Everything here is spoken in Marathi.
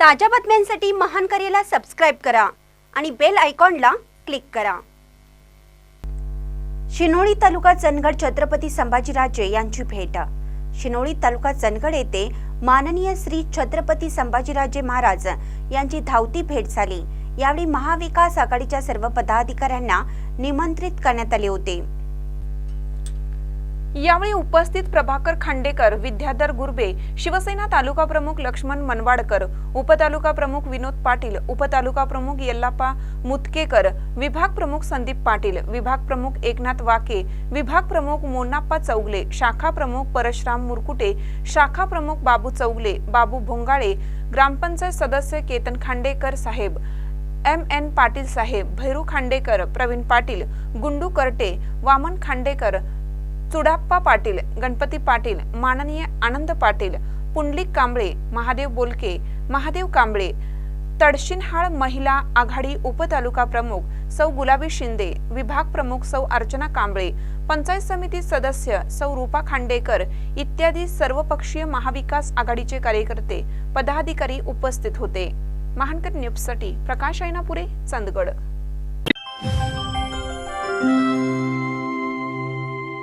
ताज्या बातम्यांसाठी महान करेला सबस्क्राईब करा आणि बेल आयकॉनला क्लिक करा. शिनोळी तालुका चंदगड छत्रपती संभाजीराजे यांची भेट. शिनोळी तालुका चंदगड येथे माननीय श्री छत्रपती संभाजीराजे महाराज यांची धावती भेट झाली. यावेळी महाविकास आघाडीच्या सर्व पदाधिकाऱ्यांना निमंत्रित करण्यात आले होते. यावेळी उपस्थित प्रभाकर खांडेकर विद्याधर गुरबे शिवसेना तालुका प्रमुख लक्ष्मण मनवाडकर उपतालुका प्रमुख विनोद पाटील उपतालुका प्रमुख यल्लापा मुतकेकर विभाग प्रमुख संदीप पाटील विभाग प्रमुख एकनाथ वाके विभाग प्रमुख मोनाप्पा चौगले शाखा प्रमुख परशुराम मुरकुटे शाखा प्रमुख बाबू चौगले बाबू भोंगाळे ग्रामपंचायत सदस्य केतन खांडेकर साहेब एम एन पाटील साहेब भैरू खांडेकर प्रवीण पाटील गुंडू करटे वामन खांडेकर चुडाप्पा पाटील गणपती पाटील माननीय आनंद पाटील पुंडलिक कांबळे महादेव बोलके महादेव कांबळे तडशिनहाळ महिला आघाडी उपतालुका प्रमुख सौ गुलाबी शिंदे विभाग प्रमुख सौ अर्चना कांबळे पंचायत समिती सदस्य सौ रूपा खांडेकर इत्यादी सर्वपक्षीय महाविकास आघाडीचे कार्यकर्ते पदाधिकारी उपस्थित होते. महानकर न्यूजसाठी प्रकाश ऐनापुरे चंदगड.